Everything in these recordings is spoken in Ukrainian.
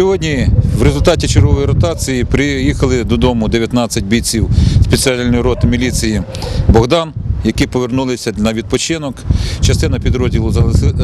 Сьогодні в результаті чергової ротації приїхали додому 19 бійців спеціальної роти міліції. Богдан, які повернулися на відпочинок. Частина підрозділу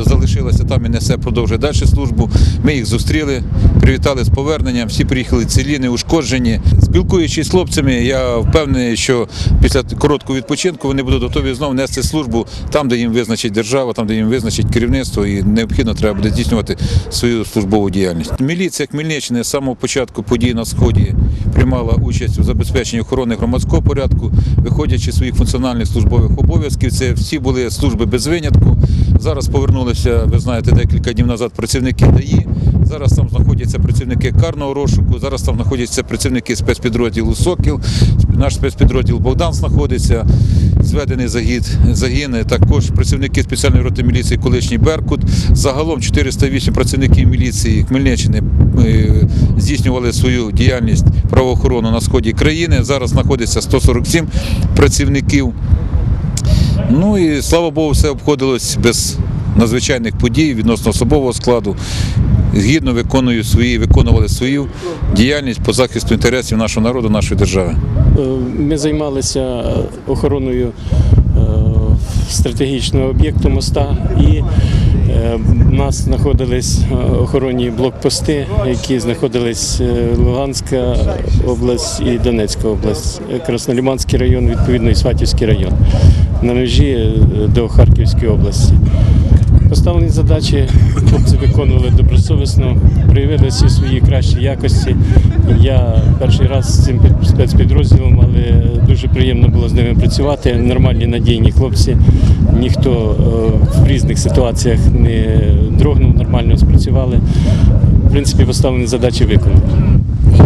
залишилася там і несе продовжує далі службу. Ми їх зустріли, привітали з поверненням. Всі приїхали цілі, неушкоджені. Спілкуючись з хлопцями, я впевнений, що після короткого відпочинку вони будуть готові знову нести службу там, де їм визначить держава, там, де їм визначить керівництво, і необхідно треба буде здійснювати свою службову діяльність. Міліція Хмельниччини з самого початку подій на сході приймала участь у забезпеченні охорони громадського порядку, виходячи з своїх функціональних службових обов'язків. Це всі були служби без винятку. Зараз повернулися, ви знаєте, декілька днів назад працівники ДАІ. Зараз там знаходяться працівники карного розшуку. Зараз там знаходяться працівники спецпідрозділу Сокіл. Наш спецпідрозділ Богдан знаходиться. Зведений загід, загини, також працівники спеціальної роти міліції колишній Беркут. Загалом 408 працівників міліції Хмельниччини е, здійснювали свою діяльність правоохорону на сході країни. Зараз знаходиться 147 працівників. Ну і слава Богу, все обходилось без надзвичайних подій відносно особового складу. Гідно виконують свої, виконували свою діяльність по захисту інтересів нашого народу, нашої держави. Е, Ми займалися охороною е, стратегічного об'єкту моста і е, в нас знаходились охоронні блокпости, які знаходились Луганська область і Донецька область, Красноліманський район, відповідно і Сватівський район на межі е, до Харківської області. Поставлені задачі хлопці виконували добросовісно, проявили всі свої кращі якості. Я перший раз з цим спецпідрозділом, але дуже приємно було з ними працювати. Нормальні надійні хлопці. Ніхто е, в різних ситуаціях не дрогнув, нормально спрацювали. В принципі, поставлені задачі виконані.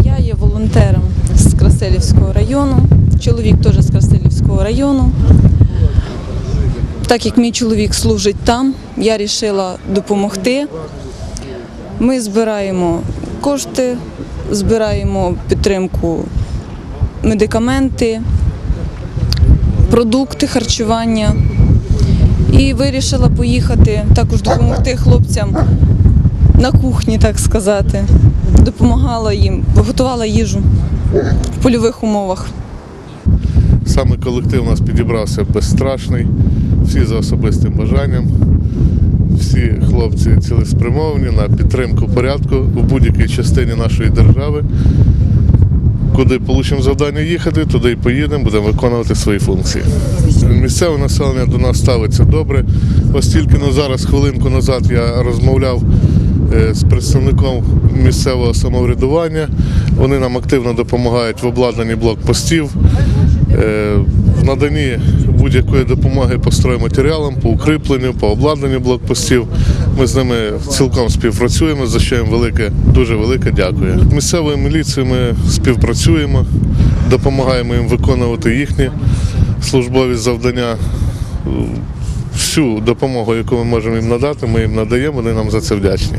Я є волонтером з Красилівського району. Чоловік теж з Красилівського району. Так як мій чоловік служить там, я вирішила допомогти. Ми збираємо кошти, збираємо підтримку, медикаменти, продукти харчування. І вирішила поїхати також допомогти хлопцям на кухні, так сказати. Допомагала їм, готувала їжу в польових умовах. Саме колектив у нас підібрався безстрашний, всі за особистим бажанням. Всі хлопці цілеспрямовані на підтримку порядку у будь-якій частині нашої держави. Куди получимо завдання їхати, туди і поїдемо, будемо виконувати свої функції. Місцеве населення до нас ставиться добре. Ось тільки ну, зараз, хвилинку назад, я розмовляв е, з представником місцевого самоврядування. Вони нам активно допомагають в обладнанні блокпостів, в наданні будь-якої допомоги по стройматеріалам, по укріпленню, по обладнанню блокпостів. Ми з ними цілком співпрацюємо, за що їм велике, дуже велике дякую. Місцевою міліцією ми співпрацюємо, допомагаємо їм виконувати їхні службові завдання. Всю допомогу, яку ми можемо їм надати, ми їм надаємо, вони нам за це вдячні.